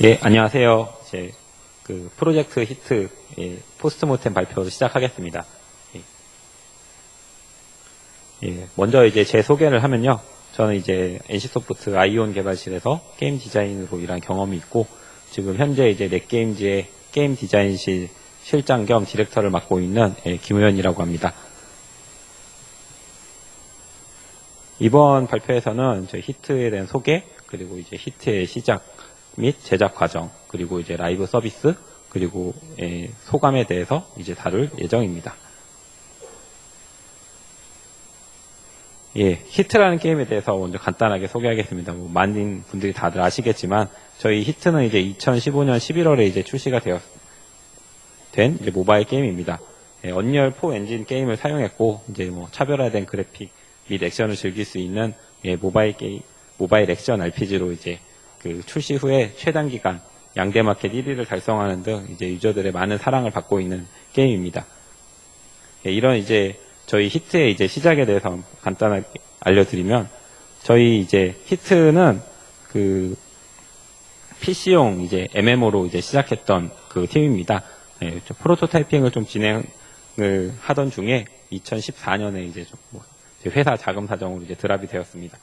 예, 안녕하세요. 제, 그, 프로젝트 히트, 예, 포스트모템 발표를 시작하겠습니다. 예. 예, 먼저 이제 제 소개를 하면요. 저는 이제 NC소프트 아이온 개발실에서 게임 디자인으로 일한 경험이 있고, 지금 현재 이제 넷게임즈의 게임 디자인실 실장 겸 디렉터를 맡고 있는 예, 김우현이라고 합니다. 이번 발표에서는 저희 히트에 대한 소개, 그리고 이제 히트의 시작 및 제작 과정, 그리고 이제 라이브 서비스, 그리고 예, 소감에 대해서 이제 다룰 예정입니다. 예, 히트라는 게임에 대해서 먼저 간단하게 소개하겠습니다. 뭐 많은 분들이 다들 아시겠지만 저희 히트는 이제 2015년 11월에 이제 출시가 되었 된 이제 모바일 게임입니다. 예, 언리얼 4 엔진 게임을 사용했고 이제 뭐 차별화된 그래픽 및 액션을 즐길 수 있는 예, 모바일 게임 모바일 액션 RPG로 이제 그 출시 후에 최단 기간 양대 마켓 1위를 달성하는 등 이제 유저들의 많은 사랑을 받고 있는 게임입니다. 예, 이런 이제 저희 히트의 이제 시작에 대해서 간단하게 알려드리면 저희 이제 히트는 그 PC용 이제 MMO로 이제 시작했던 그 팀입니다. 예, 좀 프로토타이핑을 좀 진행을 하던 중에 2014년에 이제 좀뭐 회사 자금 사정으로 이제 드랍이 되었습니다.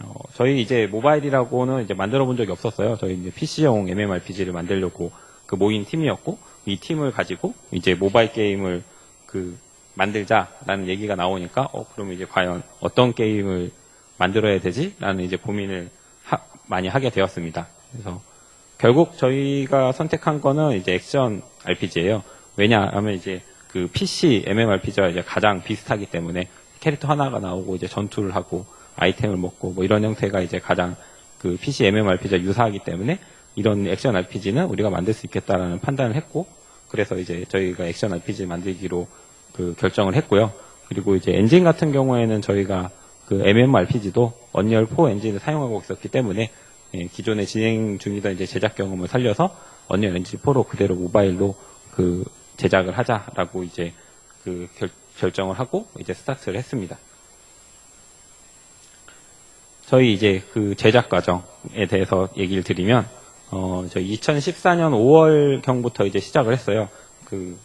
어, 저희 이제 모바일이라고는 이제 만들어 본 적이 없었어요. 저희 이제 PC용 MMORPG를 만들려고 그 모인 팀이었고, 이 팀을 가지고 이제 모바일 게임을 그 만들자라는 얘기가 나오니까, 어, 그러면 이제 과연 어떤 게임을 만들어야 되지? 라는 이제 고민을 하- 많이 하게 되었습니다. 그래서 결국 저희가 선택한 거는 이제 액션 RPG예요. 왜냐하면 이제 그 PC MMORPG와 이제 가장 비슷하기 때문에 캐릭터 하나가 나오고 이제 전투를 하고 아이템을 먹고 뭐 이런 형태가 이제 가장 그 PC MMORPG와 유사하기 때문에 이런 액션 RPG는 우리가 만들 수 있겠다라는 판단을 했고 그래서 이제 저희가 액션 RPG 만들기로 그 결정을 했고요. 그리고 이제 엔진 같은 경우에는 저희가 그 MMORPG도 언리얼 4 엔진을 사용하고 있었기 때문에 예, 기존에 진행 중이던 이제 제작 경험을 살려서 언리얼 엔진 4로 그대로 모바일로 그 제작을 하자라고 이제 그 결, 결정을 하고 이제 스타트를 했습니다. 저희 이제 그 제작 과정에 대해서 얘기를 드리면 어 저희 2014년 5월 경부터 이제 시작을 했어요. 그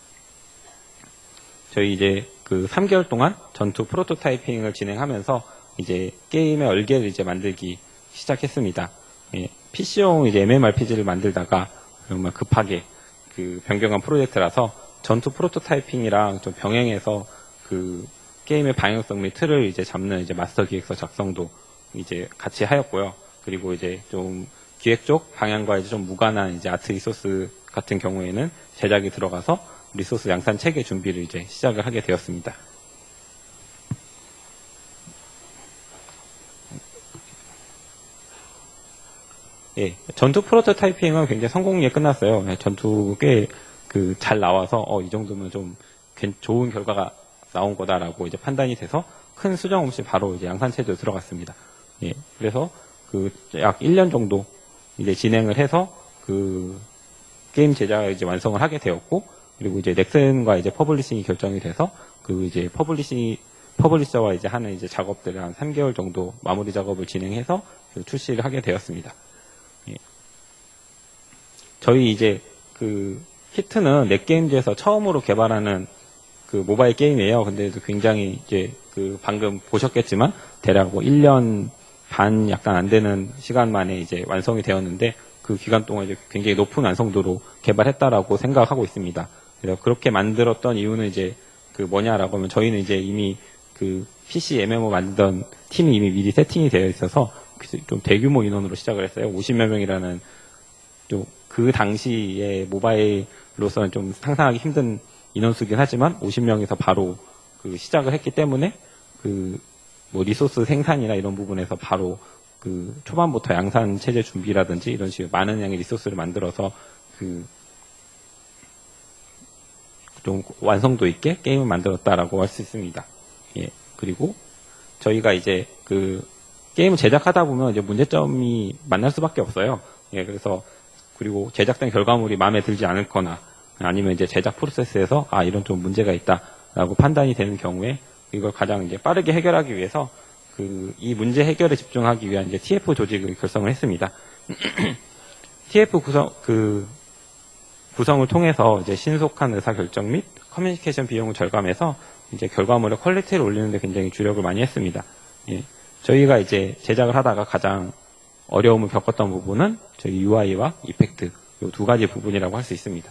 저희 이제 그 3개월 동안 전투 프로토타이핑을 진행하면서 이제 게임의 얼개를 이제 만들기 시작했습니다. 예, PC용 이제 MMORPG를 만들다가 정말 급하게 그 변경한 프로젝트라서 전투 프로토타이핑이랑 좀 병행해서 그 게임의 방향성 및 틀을 이제 잡는 이제 마스터 기획서 작성도 이제 같이 하였고요. 그리고 이제 좀 기획 쪽 방향과 이제 좀 무관한 이제 아트 리소스 같은 경우에는 제작이 들어가서 리소스 양산 체계 준비를 이제 시작을 하게 되었습니다. 예, 전투 프로토타이핑은 굉장히 성공리에 끝났어요. 예, 전투 꽤 그 잘 나와서 어, 이 정도면 좀 괜- 좋은 결과가 나온 거다라고 이제 판단이 돼서 큰 수정 없이 바로 이제 양산 체제로 들어갔습니다. 예, 그래서 그 약 1년 정도 이제 진행을 해서 그 게임 제작을 이제 완성을 하게 되었고 그리고 이제 넥슨과 이제 퍼블리싱이 결정이 돼서 그 이제 퍼블리싱 퍼블리셔와 이제 하는 이제 작업들을 한 3개월 정도 마무리 작업을 진행해서 그 출시를 하게 되었습니다. 예. 저희 이제 그 히트는 넷게임즈에서 처음으로 개발하는 그 모바일 게임이에요. 근데 굉장히 이제 그 방금 보셨겠지만 대략 뭐 1년 반 약간 안 되는 시간 만에 이제 완성이 되었는데 그 기간 동안 이제 굉장히 높은 완성도로 개발했다라고 생각하고 있습니다. 그래서 그렇게 만들었던 이유는 이제 그 뭐냐라고 하면 저희는 이제 이미 그 PC MMO 만든 팀이 이미 미리 세팅이 되어 있어서 좀 대규모 인원으로 시작을 했어요. 50여 명이라는 좀 그 당시에 모바일로서는 좀 상상하기 힘든 인원수긴 하지만 50명에서 바로 그 시작을 했기 때문에 그 뭐 리소스 생산이나 이런 부분에서 바로 그 초반부터 양산 체제 준비라든지 이런 식으로 많은 양의 리소스를 만들어서 그 좀 완성도 있게 게임을 만들었다라고 할 수 있습니다. 예. 그리고 저희가 이제 그 게임을 제작하다 보면 이제 문제점이 만날 수밖에 없어요. 예, 그래서 그리고 제작된 결과물이 마음에 들지 않거나 아니면 이제 제작 프로세스에서 아 이런 좀 문제가 있다라고 판단이 되는 경우에 이걸 가장 이제 빠르게 해결하기 위해서 그 이 문제 해결에 집중하기 위한 이제 TF 조직을 결성을 했습니다. TF 구성 그 구성을 통해서 이제 신속한 의사 결정 및 커뮤니케이션 비용을 절감해서 이제 결과물의 퀄리티를 올리는데 굉장히 주력을 많이 했습니다. 예. 저희가 이제 제작을 하다가 가장 어려움을 겪었던 부분은 저희 UI와 이펙트 이 두 가지 부분이라고 할 수 있습니다.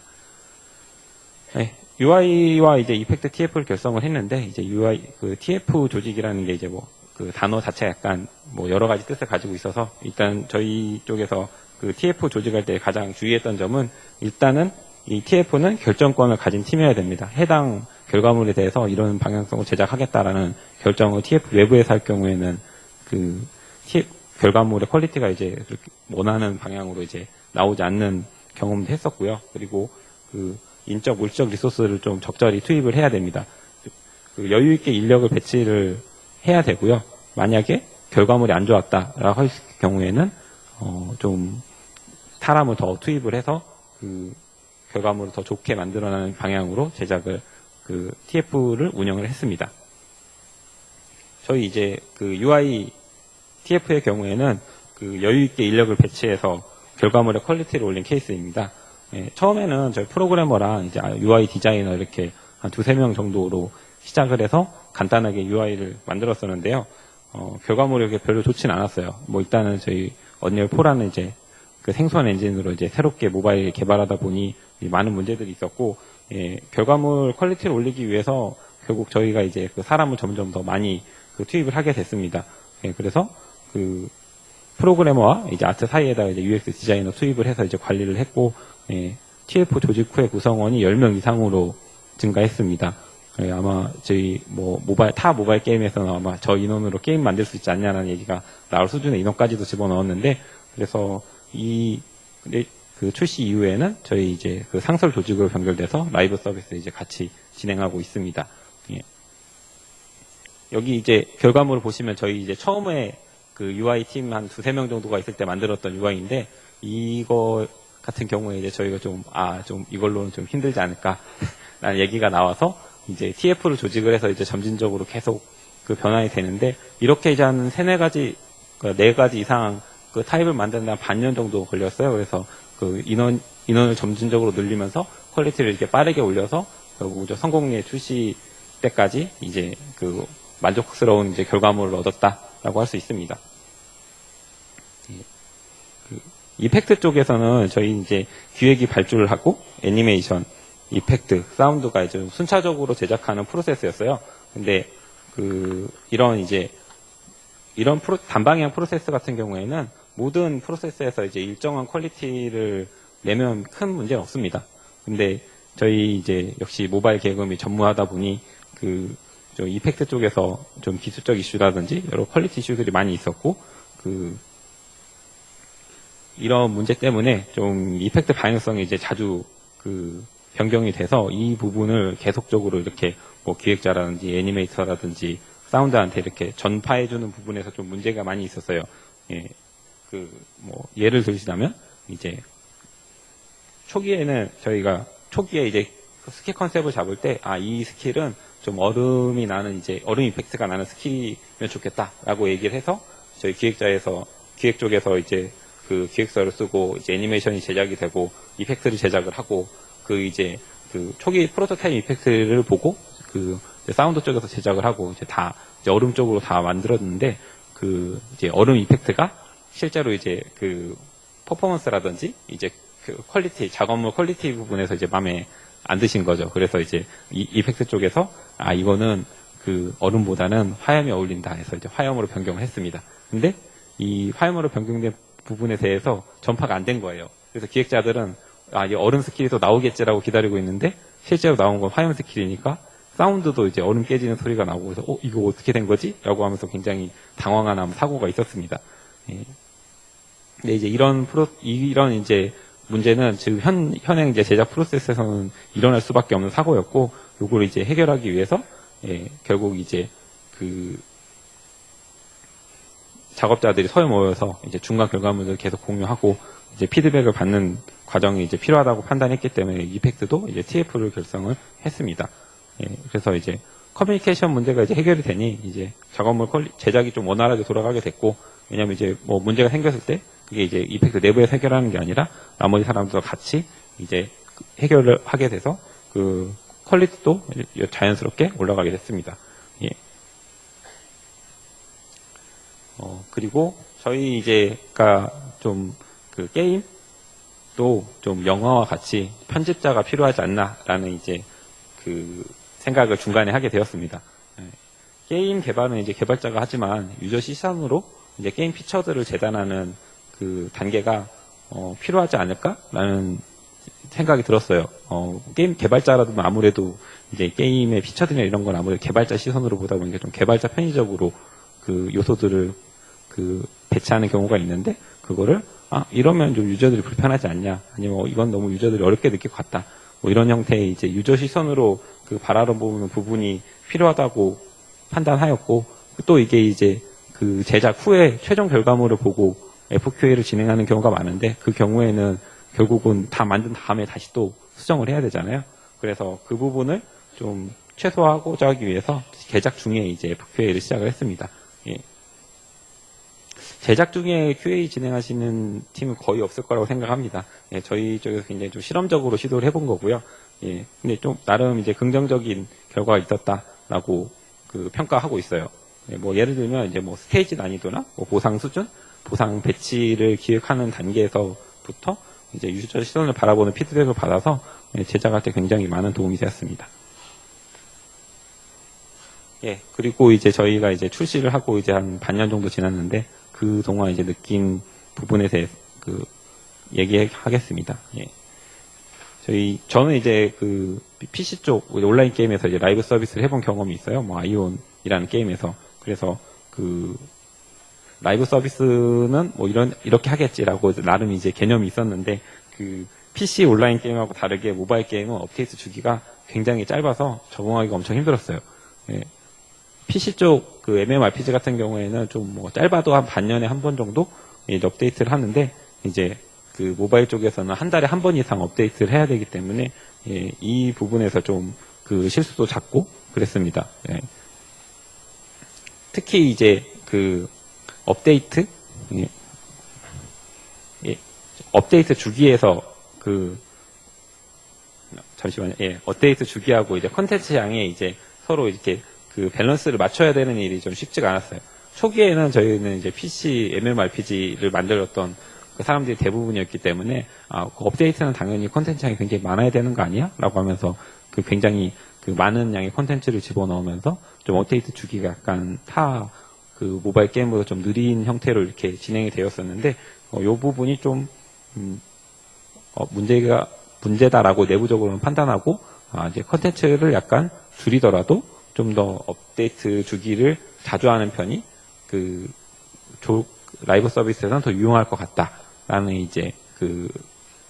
네, UI와 이제 이펙트 TF를 결성을 했는데 이제 UI 그 TF 조직이라는 게 이제 뭐 그 단어 자체 약간 뭐 여러 가지 뜻을 가지고 있어서 일단 저희 쪽에서 그 TF 조직할 때 가장 주의했던 점은 일단은 이 TF는 결정권을 가진 팀이어야 됩니다. 해당 결과물에 대해서 이런 방향성을 제작하겠다라는 결정을 TF 외부에서 할 경우에는 그 TF 결과물의 퀄리티가 이제 그렇게 원하는 방향으로 이제 나오지 않는 경험도 했었고요. 그리고 그 인적 물적 리소스를 좀 적절히 투입을 해야 됩니다. 그 여유 있게 인력을 배치를 해야 되고요. 만약에 결과물이 안 좋았다라고 할 경우에는 어, 좀 사람을 더 투입을 해서 그 결과물을 더 좋게 만들어내는 방향으로 제작을 그 TF를 운영을 했습니다. 저희 이제 그 UI TF의 경우에는 그 여유 있게 인력을 배치해서 결과물의 퀄리티를 올린 케이스입니다. 예, 처음에는 저희 프로그래머랑 이제 UI 디자이너 이렇게 한 두세 명 정도로 시작을 해서 간단하게 UI를 만들었었는데요. 어, 결과물이 이렇게 별로 좋진 않았어요. 뭐 일단은 저희 언리얼 4라는 이제 그 생소한 엔진으로 이제 새롭게 모바일 개발하다 보니 많은 문제들이 있었고 예, 결과물 퀄리티를 올리기 위해서 결국 저희가 이제 그 사람을 점점 더 많이 그 투입을 하게 됐습니다. 예, 그래서 그 프로그래머와 이제 아트 사이에다가 이제 UX 디자이너 투입을 해서 이제 관리를 했고 예, TF 조직 후의 구성원이 10명 이상으로 증가했습니다. 예, 아마 저희 뭐 모바일 타 모바일 게임에서는 아마 저 인원으로 게임 만들 수 있지 않냐는 얘기가 나올 수준의 인원까지도 집어넣었는데 그래서 이 네, 그 출시 이후에는 저희 이제 그 상설 조직으로 변경돼서 라이브 서비스 이제 같이 진행하고 있습니다. 예. 여기 이제 결과물을 보시면 저희 이제 처음에 그 UI 팀 한 두세 명 정도가 있을 때 만들었던 UI인데 이거 같은 경우에 이제 저희가 좀 아 좀 이걸로는 좀 힘들지 않을까 라는 얘기가 나와서 이제 TF를 조직을 해서 이제 점진적으로 계속 그 변환이 되는데 이렇게 이제 한 세네 가지 그네 가지 이상 그 타입을 만드는 데 반년 정도 걸렸어요. 그래서 그 인원 인원을 점진적으로 늘리면서 퀄리티를 이렇게 빠르게 올려서 결국 저 성공리에 출시 때까지 이제 그 만족스러운 이제 결과물을 얻었다 라고 할 수 있습니다. 예. 그 이펙트 쪽에서는 저희 이제 기획이 발주를 하고 애니메이션, 이펙트, 사운드가 이제 순차적으로 제작하는 프로세스였어요. 근데 그 이런 이제 이런 프로, 단방향 프로세스 같은 경우에는 모든 프로세스에서 이제 일정한 퀄리티를 내면 큰 문제는 없습니다. 근데 저희 이제 역시 모바일 개그음이 전무하다 보니 그 좀 이펙트 쪽에서 좀 기술적 이슈라든지 여러 퀄리티 이슈들이 많이 있었고 그 이런 문제 때문에 좀 이펙트 방향성이 이제 자주 그 변경이 돼서 이 부분을 계속적으로 이렇게 뭐 기획자라든지 애니메이터라든지 사운드한테 이렇게 전파해주는 부분에서 좀 문제가 많이 있었어요. 예, 그 뭐 예를 들시자면 이제 초기에는 저희가 초기에 이제 스킬 컨셉을 잡을 때 아 이 스킬은 좀 얼음이 나는 이제 얼음 이펙트가 나는 스킬이면 좋겠다라고 얘기를 해서 저희 기획자에서 기획 쪽에서 이제 그 기획서를 쓰고 이제 애니메이션이 제작이 되고 이펙트를 제작을 하고 그 이제 그 초기 프로토타입 이펙트를 보고 그 사운드 쪽에서 제작을 하고 이제 다 이제 얼음 쪽으로 다 만들었는데 그 이제 얼음 이펙트가 실제로 이제 그 퍼포먼스라든지 이제 그 퀄리티 작업물 퀄리티 부분에서 이제 마음에 안 드신 거죠. 그래서 이제 이 이펙트 쪽에서 아 이거는 그 얼음보다는 화염이 어울린다 해서 이제 화염으로 변경을 했습니다. 근데 이 화염으로 변경된 부분에 대해서 전파가 안 된 거예요. 그래서 기획자들은 아, 이 얼음 스킬이 또 나오겠지라고 기다리고 있는데 실제로 나온 건 화염 스킬이니까 사운드도 이제 얼음 깨지는 소리가 나오고 그래서 어 이거 어떻게 된 거지? 라고 하면서 굉장히 당황한 사고가 있었습니다. 예. 근데 이제 이런 프로 이런 이제 문제는 지금 현 현행 이제 제작 프로세스에서는 일어날 수밖에 없는 사고였고 요걸 이제 해결하기 위해서 예, 결국 이제 그 작업자들이 서에 모여서 이제 중간 결과물을 계속 공유하고 이제 피드백을 받는 과정이 이제 필요하다고 판단했기 때문에 이펙트도 이제 TF를 결성을 했습니다. 예, 그래서 이제 커뮤니케이션 문제가 이제 해결이 되니 이제 작업물 퀄리, 제작이 좀 원활하게 돌아가게 됐고 왜냐면 이제 뭐 문제가 생겼을 때 그게 이제 이펙트 내부에서 해결하는 게 아니라 나머지 사람들과 같이 이제 그 해결을 하게 돼서 그 퀄리티도 자연스럽게 올라가게 됐습니다. 예. 어, 그리고 저희 이제가 좀 그 게임도 좀 영화와 같이 편집자가 필요하지 않나라는 이제 그 생각을 중간에 하게 되었습니다. 예. 게임 개발은 이제 개발자가 하지만 유저 시선으로 이제 게임 피처들을 재단하는 그 단계가 어, 필요하지 않을까라는 생각이 들었어요. 어, 게임 개발자라도 아무래도 이제 게임의 피처들이나 이런 건 아무래도 개발자 시선으로 보다 보니까 좀 개발자 편의적으로 그 요소들을 그 배치하는 경우가 있는데 그거를 아 이러면 좀 유저들이 불편하지 않냐 아니면 어, 이건 너무 유저들이 어렵게 느낄 것 같다 뭐 이런 형태의 이제 유저 시선으로 그 바라보는 부분이 필요하다고 판단하였고 또 이게 이제 그 제작 후에 최종 결과물을 보고 FQA를 진행하는 경우가 많은데 그 경우에는 결국은 다 만든 다음에 다시 또 수정을 해야 되잖아요. 그래서 그 부분을 좀 최소화하고자 하기 위해서 제작 중에 이제 FQA를 시작을 했습니다. 예. 제작 중에 QA 진행하시는 팀은 거의 없을 거라고 생각합니다. 예, 저희 쪽에서 굉장히 좀 실험적으로 시도를 해본 거고요. 예, 근데 좀 나름 이제 긍정적인 결과가 있었다라고 그 평가하고 있어요. 예, 뭐 예를 들면 이제 뭐 스테이지 난이도나 뭐 보상 수준, 보상 배치를 기획하는 단계에서부터 이제 유저 시선을 바라보는 피드백을 받아서 예, 제작할 때 굉장히 많은 도움이 되었습니다. 예, 그리고 이제 저희가 이제 출시를 하고 이제 한 반년 정도 지났는데 그 동안 이제 느낀 부분에 대해 그 얘기하겠습니다. 예. 저희 저는 이제 그 PC 쪽 온라인 게임에서 이제 라이브 서비스를 해본 경험이 있어요. 뭐 아이온이라는 게임에서 그래서 그 라이브 서비스는 뭐 이런 이렇게 하겠지라고 나름 이제 개념이 있었는데 그 PC 온라인 게임하고 다르게 모바일 게임은 업데이트 주기가 굉장히 짧아서 적응하기가 엄청 힘들었어요. 예. PC 쪽 그 MMORPG 같은 경우에는 좀 뭐 짧아도 한 반년에 한 번 정도 이제 업데이트를 하는데 이제 그 모바일 쪽에서는 한 달에 한 번 이상 업데이트를 해야 되기 때문에 예, 이 부분에서 좀 그 실수도 작고 그랬습니다. 예. 특히 이제 그 업데이트 예. 예, 업데이트 주기에서 그 잠시만요. 예, 업데이트 주기하고 이제 컨텐츠 양에 이제 서로 이렇게 그 밸런스를 맞춰야 되는 일이 좀 쉽지가 않았어요. 초기에는 저희는 이제 PC, MMORPG를 만들었던 그 사람들이 대부분이었기 때문에 아, 그 업데이트는 당연히 컨텐츠 양이 굉장히 많아야 되는 거 아니야? 라고 하면서 그 굉장히 그 많은 양의 컨텐츠를 집어넣으면서 좀 업데이트 주기가 약간 타 그 모바일 게임보다 좀 느린 형태로 이렇게 진행이 되었었는데 어, 이 부분이 좀 음, 어, 문제가 문제다라고 내부적으로는 판단하고 아, 이제 컨텐츠를 약간 줄이더라도 좀 더 업데이트 주기를 자주 하는 편이 그 조- 라이브 서비스에서는 더 유용할 것 같다라는 이제 그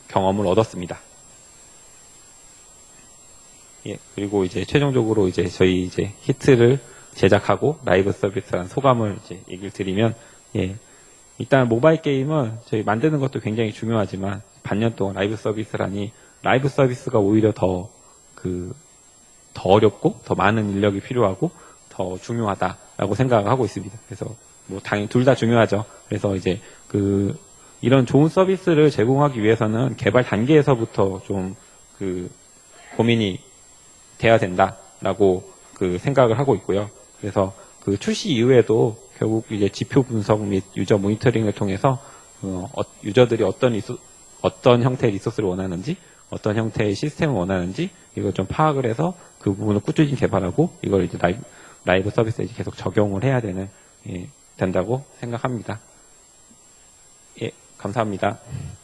경험을 얻었습니다. 예, 그리고 이제 최종적으로 이제 저희 이제 히트를 제작하고 라이브 서비스한 소감을 이제 얘기를 드리면, 예, 일단 모바일 게임은 저희 만드는 것도 굉장히 중요하지만 반년 동안 라이브 서비스라니 라이브 서비스가 오히려 더 그, 더 어렵고 더 많은 인력이 필요하고 더 중요하다라고 생각을 하고 있습니다. 그래서 뭐 당연히 둘 다 중요하죠. 그래서 이제 그 이런 좋은 서비스를 제공하기 위해서는 개발 단계에서부터 좀 그 고민이 돼야 된다라고 그 생각을 하고 있고요. 그래서 그 출시 이후에도 결국 이제 지표 분석 및 유저 모니터링을 통해서 어, 어, 유저들이 어떤 리소, 어떤 형태의 리소스를 원하는지 어떤 형태의 시스템을 원하는지 이걸 좀 파악을 해서 그 부분을 꾸준히 개발하고 이걸 이제 라이브, 라이브 서비스에 계속 적용을 해야 되는 예, 된다고 생각합니다. 예, 감사합니다. 예.